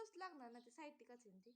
तोच लागणार ना ते साहित्यिकच आहे ना ती.